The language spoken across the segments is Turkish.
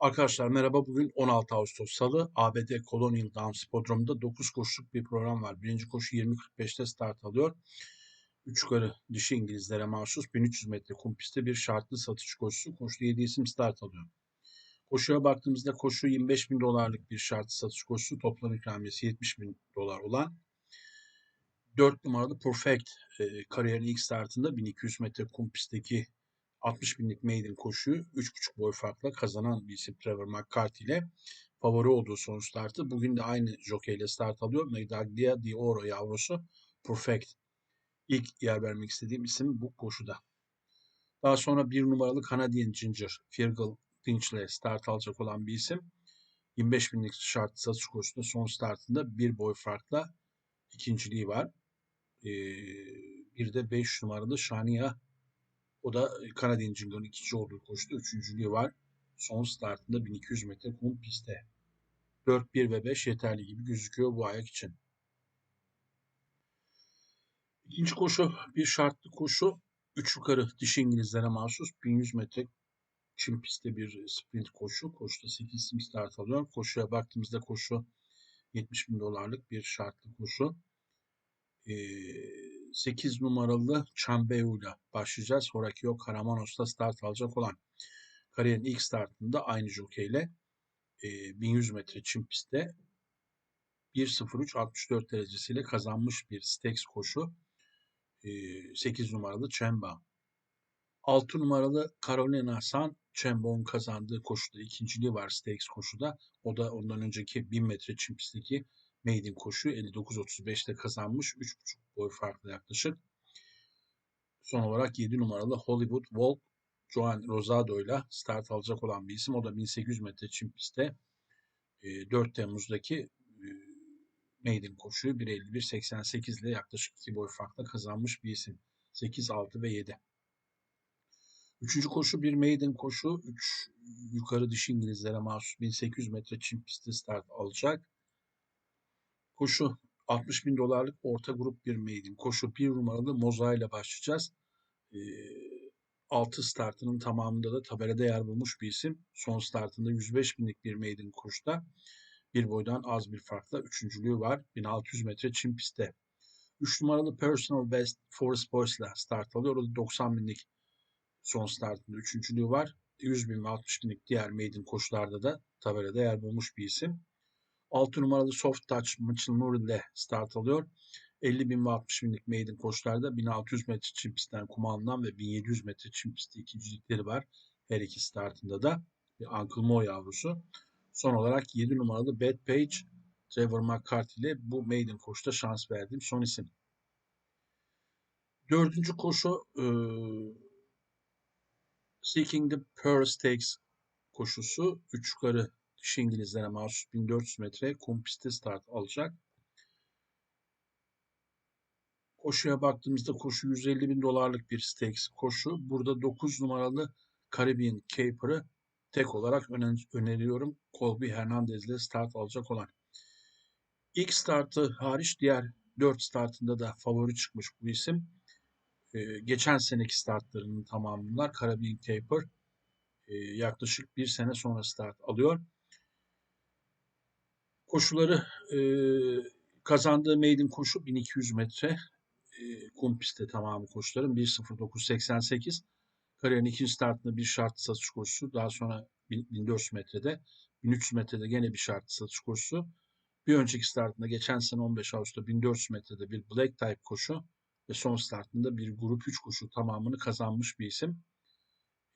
Arkadaşlar merhaba. Bugün 16 Ağustos Salı. ABD Colonial Downs Spodrom'da 9 koşuluk bir program var. Birinci koşu 20.45'te start alıyor. Üç yukarı dişi İngilizlere mahsus 1300 metre kum pistte bir şartlı satış koşusu. Koşuda 7 isim start alıyor. Koşuya baktığımızda koşu 25 bin dolarlık bir şartlı satış koşusu. Toplam ikramiyesi 70 bin dolar olan 4 numaralı Perfect e, kariyerin ilk startında 1200 metre kum pistteki 60 binlik maiden koşuyu 3,5 boy farkla kazanan bir isim Trevor McCarthy ile favori olduğu son startı. Bugün de aynı jokeyle start alıyor. Medaglia di Oro yavrusu Perfect. İlk yer vermek istediğim isim bu koşuda. Daha sonra bir numaralı Canadian Ginger Fergal Dinch ile start alacak olan bir isim. 25 binlik şart satış koşusunda son startında bir boy farkla ikinciliği var. Ee, bir de 5 numaralı Shania o da Kanadyen Jingo'nun ikinci olduğu koşuda üçüncülüğü var. Son startında 1200 metre kum pistte. 4, 1 ve 5 yeterli gibi gözüküyor bu ayak için. İkinci koşu bir şartlı koşu. Üç yukarı dişi İngilizlere mahsus 1100 metre çim pistte bir sprint koşu. Koşuda 8 isim start alıyor. Koşuya baktığımızda koşu 70 bin dolarlık bir şartlı koşu. Ee, 8 numaralı Çambeu ile başlayacağız. Horakio Karamanos'ta start alacak olan kariyerin ilk startında aynı jokeyle e, 1100 metre çim pistte 1.03.64 derecesiyle kazanmış bir Stakes koşu. E, 8 numaralı Chemba. 6 numaralı Carolina San Chemba'nın kazandığı koşuda ikinciliği var Stakes koşuda. O da ondan önceki 1000 metre çim pistteki maiden koşu 59.35'te kazanmış. 3.5 boy farklı yaklaşık. Son olarak 7 numaralı Hollywood Walk Joan Rosado ile start alacak olan bir isim. O da 1800 metre çim pistte 4 Temmuz'daki e, maiden koşuyu 1.51.88 ile yaklaşık 2 boy farkla kazanmış bir isim. 8, 6 ve 7. Üçüncü koşu bir maiden koşu. 3 yukarı dişi İngilizlere mahsus 1800 metre çim pistte start alacak. Koşu 60 bin dolarlık orta grup bir maiden. Koşu bir numaralı Moza ile başlayacağız. E, 6 startının tamamında da tabelada yer bulmuş bir isim. Son startında 105 binlik bir maiden koşuda bir boydan az bir farkla üçüncülüğü var. 1600 metre çim pistte. 3 numaralı Personal Best Forest Boys ile start alıyor. O da 90 binlik son startında üçüncülüğü var. 100 bin ve 60 binlik diğer maiden koşularda da tabelada yer bulmuş bir isim. 6 numaralı Soft Touch Mitchell Nur ile start alıyor. 50 bin ve 60 binlik maiden koşularda 1600 metre çim pistten kumandan ve 1700 metre çim pistte ikincilikleri var. Her iki startında da bir Uncle Mo yavrusu. Son olarak 7 numaralı Bad Page Trevor McCarthy ile bu maiden koşuda şans verdiğim son isim. Dördüncü koşu e, Seeking the Pearl Stakes koşusu. 3 yukarı dişi İngilizlere mahsus 1400 metre kum pistte start alacak. Koşuya baktığımızda koşu 150 bin dolarlık bir stakes koşu. Burada 9 numaralı Caribbean Caper'ı tek olarak öneriyorum. Colby Hernandez ile start alacak olan. İlk startı hariç diğer 4 startında da favori çıkmış bu isim. Ee, geçen seneki startlarının tamamı Caribbean Caper e, yaklaşık bir sene sonra start alıyor. Koşuları e, kazandığı maiden koşu 1200 metre e, kum pistte tamamı koşuların 1.09.88 kariyerin ikinci startında bir şartlı satış koşusu daha sonra 1400 metrede 1300 metrede gene bir şartlı satış koşusu bir önceki startında geçen sene 15 Ağustos'ta 1400 metrede bir black type koşu ve son startında bir grup 3 koşu tamamını kazanmış bir isim.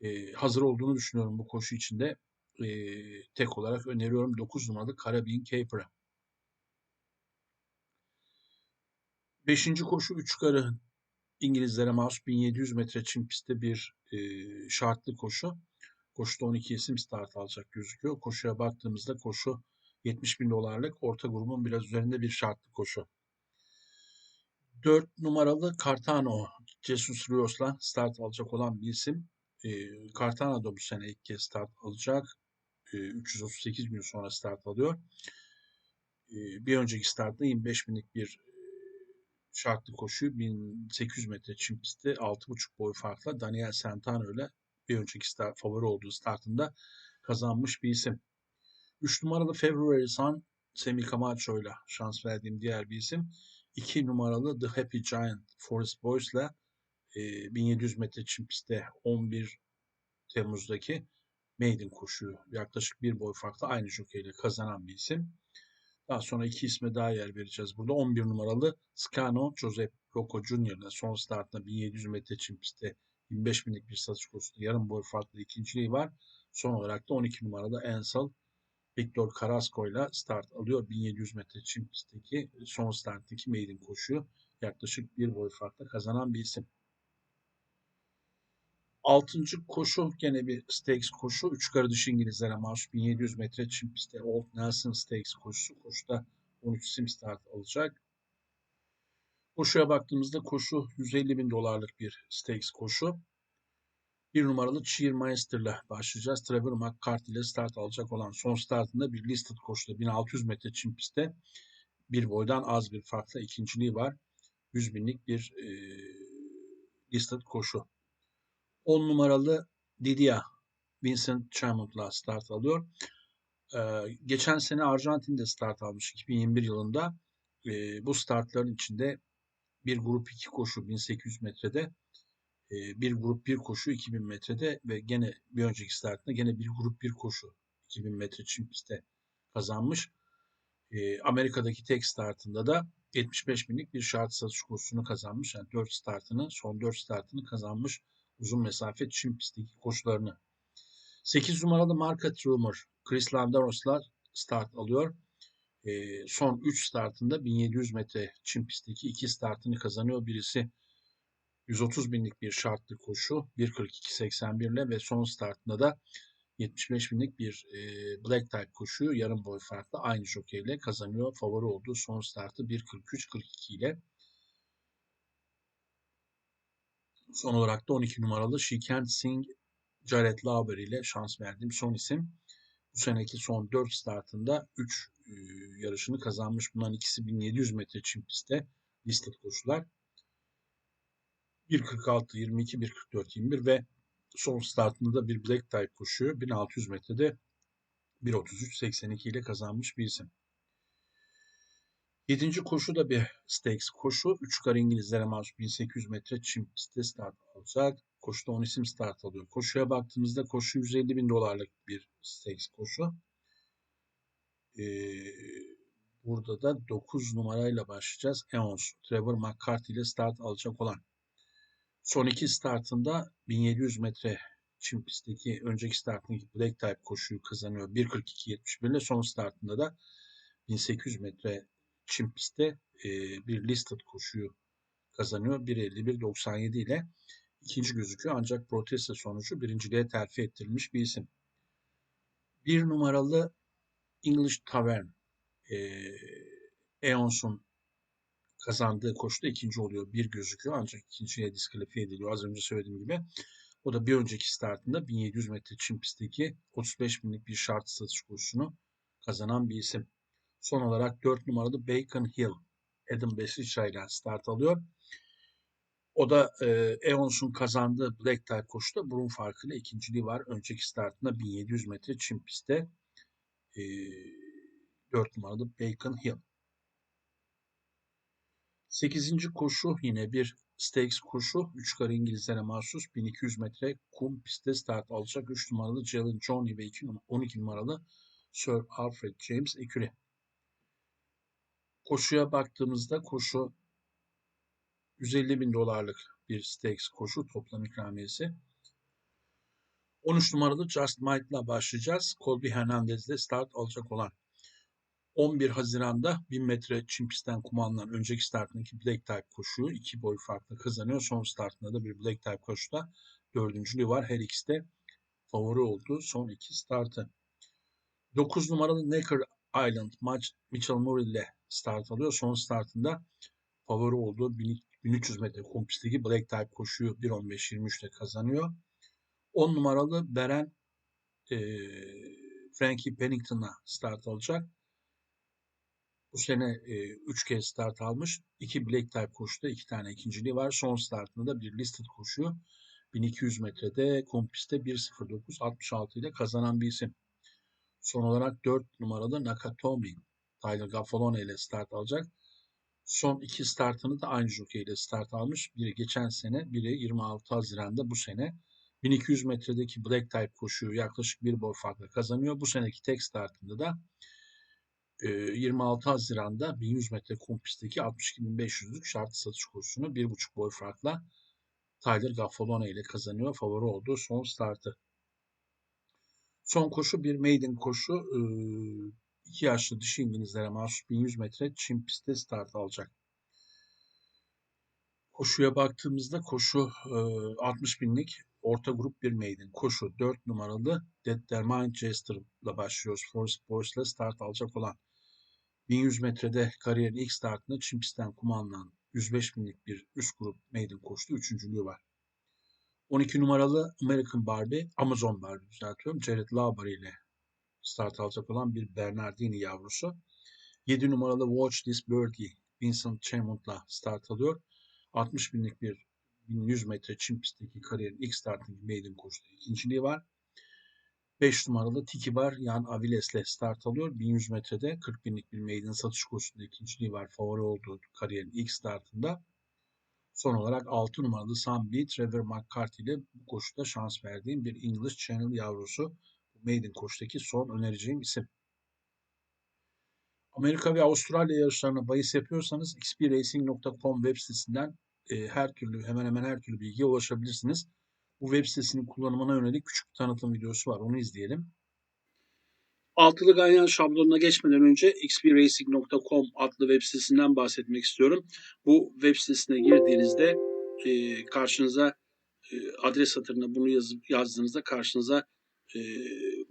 Ee, hazır olduğunu düşünüyorum bu koşu içinde. Ee, tek olarak öneriyorum 9 numaralı Caribbean Caper'ı. Beşinci koşu üç karı İngilizlere mahsus 1700 metre çim pistte bir e, şartlı koşu. Koşuda 12 isim start alacak gözüküyor. Koşuya baktığımızda koşu 70 bin dolarlık orta grubun biraz üzerinde bir şartlı koşu. 4 numaralı Cartano Jesus Rios'la start alacak olan bir isim. E, Cartano da bu sene ilk kez start alacak. E, 338 gün sonra start alıyor. E, bir önceki startta 25 binlik bir şartlı koşuyu 1800 metre çim pistte 6,5 boy farkla Daniel Santana ile bir önceki start, favori olduğu startında kazanmış bir isim. 3 numaralı February Sun Semi Camacho ile şans verdiğim diğer bir isim. 2 numaralı The Happy Giant Forest Boys ile 1700 metre çim pistte 11 Temmuz'daki Maiden koşuyu yaklaşık bir boy farklı aynı jokeyle kazanan bir isim. Daha sonra iki isme daha yer vereceğiz. Burada 11 numaralı Scano Josep Rocco Jr. son startında 1700 metre çim pistte 25 binlik bir satış kursunda yarım boy farklı ikinciliği var. Son olarak da 12 numaralı Ansel Victor Carrasco ile start alıyor. 1700 metre çim pistteki son starttaki maiden koşuyu yaklaşık bir boy farklı kazanan bir isim. Altıncı koşu gene bir stakes koşu. Üç karı dış İngilizlere mahsus 1700 metre çim pistte Old Nelson Stakes koşusu. Koşuda 13 isim start alacak. Koşuya baktığımızda koşu 150 bin dolarlık bir stakes koşu. Bir numaralı Cheermeister ile başlayacağız. Trevor McCarthy ile start alacak olan son startında bir listed koşuda 1600 metre çim pistte bir boydan az bir farkla ikinciliği var. 100 binlik bir e, listed koşu. 10 numaralı Didia Vincent Chamond'la start alıyor. Ee, geçen sene Arjantin'de start almış 2021 yılında. Ee, bu startların içinde bir grup 2 koşu 1800 metrede, e, bir grup 1 koşu 2000 metrede ve gene bir önceki startında gene bir grup 1 koşu 2000 metre çim pistte kazanmış. E, Amerika'daki tek startında da 75 binlik bir şart satış kursunu kazanmış. Yani 4 startını, son 4 startını kazanmış uzun mesafe çim pistteki koşularını. 8 numaralı Market Rumor Chris Landaros'la start alıyor. E, son 3 startında 1700 metre çim pistteki 2 startını kazanıyor. Birisi 130 binlik bir şartlı koşu 1.42.81 ile ve son startında da 75 binlik bir e, black type koşuyu yarım boy farklı aynı jokeyle kazanıyor. Favori olduğu son startı 1.43.42 ile. Son olarak da 12 numaralı She Can't Sing Jared Lauber ile şans verdiğim son isim. Bu seneki son 4 startında 3 e, yarışını kazanmış. Bunların ikisi 1700 metre çim pistte listed koşular. 1.46, 22, 1.44, 21 ve son startında da bir black type koşuyor. 1600 metrede 1.33, 82 ile kazanmış bir isim. Yedinci koşu da bir stakes koşu. Üç kar İngilizlere mahsus 1800 metre çim pistte start alacak. Koşuda 10 isim start alıyor. Koşuya baktığımızda koşu 150 bin dolarlık bir stakes koşu. Ee, burada da 9 numarayla başlayacağız. Eons, Trevor McCarthy ile start alacak olan. Son iki startında 1700 metre çim pistteki önceki startındaki Black Type koşuyu kazanıyor. 1.42.71 ile son startında da 1800 metre çim pistte e, bir listed koşuyu kazanıyor. 1.51.97 ile ikinci gözüküyor ancak protesto sonucu birinciliğe terfi ettirilmiş bir isim. Bir numaralı English Tavern e, Eons'un kazandığı koşuda ikinci oluyor. Bir gözüküyor ancak ikinciye diskalifiye ediliyor. Az önce söylediğim gibi. O da bir önceki startında 1700 metre çim pistteki 35 binlik bir şart satış koşusunu kazanan bir isim. Son olarak 4 numaralı Bacon Hill Adam Besricha ile start alıyor. O da e, Eons'un kazandığı Black Tie koşuda burun farkıyla ikinciliği var. Önceki startında 1700 metre çim pistte e, 4 numaralı Bacon Hill. 8. koşu yine bir Stakes koşu. 3 kare İngilizlere mahsus 1200 metre kum pistte start alacak. 3 numaralı Jalen Johnny ve 2 12 numaralı Sir Alfred James eküri. Koşuya baktığımızda koşu 150 bin dolarlık bir stakes koşu toplam ikramiyesi. 13 numaralı Just Might'la başlayacağız. Colby Hernandez'de start alacak olan 11 Haziran'da 1000 metre çim pistten kumandan önceki startındaki Black Type koşuyu iki boy farklı kazanıyor. Son startında da bir Black Type koşuda dördüncülüğü var. Her ikisi de favori olduğu son iki startı. 9 numaralı Necker Island maç Mitchell Murray ile start alıyor. Son startında favori olduğu 1300 metre kompisteki Black Type koşuyu 1.15-23'te kazanıyor. 10 numaralı Beren e, Frankie Pennington'la start alacak. Bu sene 3 e, kez start almış. 2 Black Type koşuda 2 tane ikinciliği var. Son startında da bir listed koşu 1200 metrede kompiste 1.09.66 ile kazanan bir isim. Son olarak 4 numaralı Nakatomi Tyler Gaffalone ile start alacak. Son iki startını da aynı jockey ile start almış. Biri geçen sene, biri 26 Haziran'da bu sene. 1200 metredeki Black Type koşuyu yaklaşık bir boy farkla kazanıyor. Bu seneki tek startında da e, 26 Haziran'da 1100 metre kum pistteki 62.500'lük şartlı satış koşusunu 1,5 boy farkla Tyler Gaffalone ile kazanıyor. Favori olduğu son startı. Son koşu bir maiden koşu. E, iki yaşlı dişi İngilizlere mahsus 1100 metre çim pistte start alacak. Koşuya baktığımızda koşu e, 60 binlik orta grup bir maiden. Koşu 4 numaralı Determined Jester ile başlıyoruz. Forest Boys ile start alacak olan 1100 metrede kariyerin ilk startını çim pistten kuma alınan 105 binlik bir üst grup maiden koştu. Üçüncülüğü var. 12 numaralı American Barbie, Amazon Barbie düzeltiyorum. Jared Lauber ile start alacak olan bir Bernardini yavrusu. 7 numaralı Watch This Birdie, Vincent Chamond'la start alıyor. 60 binlik bir 1100 metre çim pistteki kariyerin ilk startındaki maiden koştu. ikinciliği var. 5 numaralı Tiki var. Yan Aviles'le start alıyor. 1100 metrede 40 binlik bir maiden satış koşusunda ikinciliği var. Favori olduğu kariyerin ilk startında. Son olarak 6 numaralı Sunbeat Trevor McCarthy ile bu koşuda şans verdiğim bir English Channel yavrusu. Maiden koşudaki son önereceğim isim. Amerika ve Avustralya yarışlarına bahis yapıyorsanız xpracing.com web sitesinden e, her türlü hemen hemen her türlü bilgiye ulaşabilirsiniz. Bu web sitesinin kullanımına yönelik küçük bir tanıtım videosu var. Onu izleyelim. Altılı ganyan şablonuna geçmeden önce xpracing.com adlı web sitesinden bahsetmek istiyorum. Bu web sitesine girdiğinizde e, karşınıza e, adres satırına bunu yazıp yazdığınızda karşınıza e,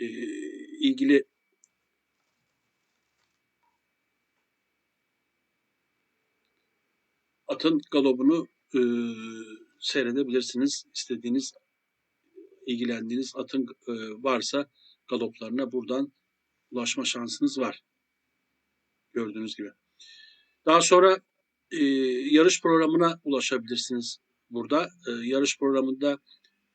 e, ilgili atın galobunu e, seyredebilirsiniz. İstediğiniz, ilgilendiğiniz atın e, varsa galoplarına buradan ulaşma şansınız var. Gördüğünüz gibi. Daha sonra e, yarış programına ulaşabilirsiniz burada. E, yarış programında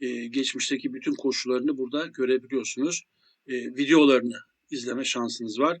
e, geçmişteki bütün koşularını burada görebiliyorsunuz. E, videolarını izleme şansınız var.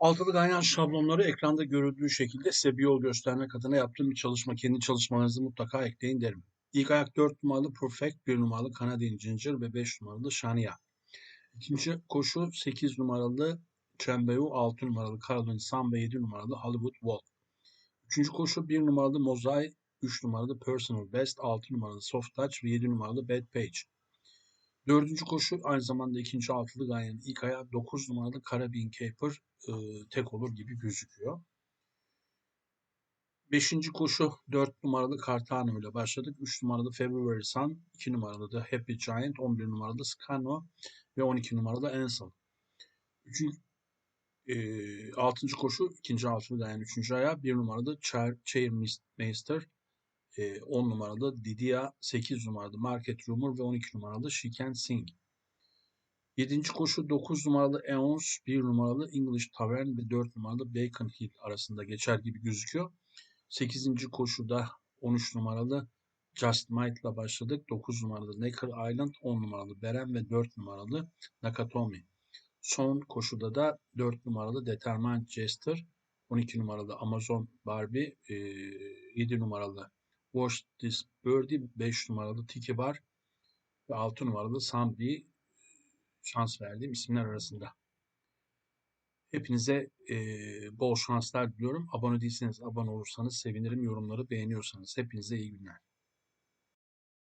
Altılı ganyan şablonları ekranda görüldüğü şekilde size bir yol göstermek adına yaptığım bir çalışma. Kendi çalışmalarınızı mutlaka ekleyin derim. İlk ayak 4 numaralı Perfect, 1 numaralı Canadian Ginger ve 5 numaralı Shania. İkinci koşu 8 numaralı Trembeu, 6 numaralı Caroline Sun ve 7 numaralı Hollywood Wolf. Üçüncü koşu 1 numaralı Mozai, 3 numaralı Personal Best, 6 numaralı Soft Touch ve 7 numaralı Bad Page. Dördüncü koşu aynı zamanda ikinci altılı ganyanın ilk ayağı 9 numaralı Caribbean Caper e, tek olur gibi gözüküyor. Beşinci koşu 4 numaralı Cartano ile başladık. 3 numaralı February Sun, 2 numaralı da Happy Giant, 11 numaralı Scano ve 12 numaralı Ansel. Üçüncü, e, altıncı koşu ikinci altılı yani üçüncü ayağı 1 numaralı Chairmaster, e, 10 numaralı Didia, 8 numaralı Market Rumor ve 12 numaralı She Can Sing. 7. koşu 9 numaralı Eons, 1 numaralı English Tavern ve 4 numaralı Bacon Hill arasında geçer gibi gözüküyor. 8. koşuda 13 numaralı Just Might ile başladık. 9 numaralı Necker Island, 10 numaralı Beren ve 4 numaralı Nakatomi. Son koşuda da 4 numaralı Determined Jester, 12 numaralı Amazon Barbie, 7 numaralı Watch This Birdie, 5 numaralı Tiki Bar ve 6 numaralı Sambi şans verdiğim isimler arasında. Hepinize e, bol şanslar diliyorum. Abone değilseniz abone olursanız sevinirim. Yorumları beğeniyorsanız. Hepinize iyi günler.